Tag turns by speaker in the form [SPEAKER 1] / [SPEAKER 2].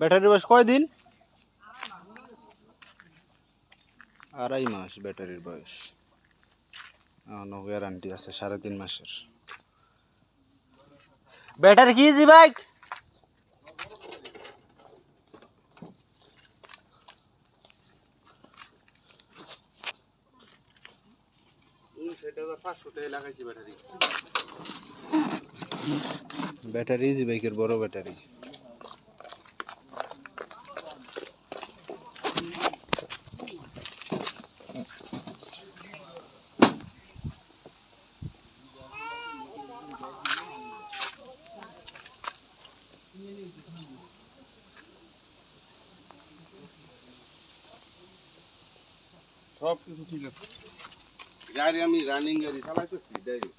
[SPEAKER 1] ব্যাটারির বয়স কয়দিন? আড়াই মাস ব্যাটারির বয়স। গ্যারান্টি আছে, সাড়ে তিন মাসের। ব্যাটারি কি জি বাইক ব্যাটারি জি বাইকের বড় ব্যাটারি।
[SPEAKER 2] সব কিছু ঠিক আছে। গাড়ি আমি রানিং গাড়ি চালাইতেছি ডাইরেক্ট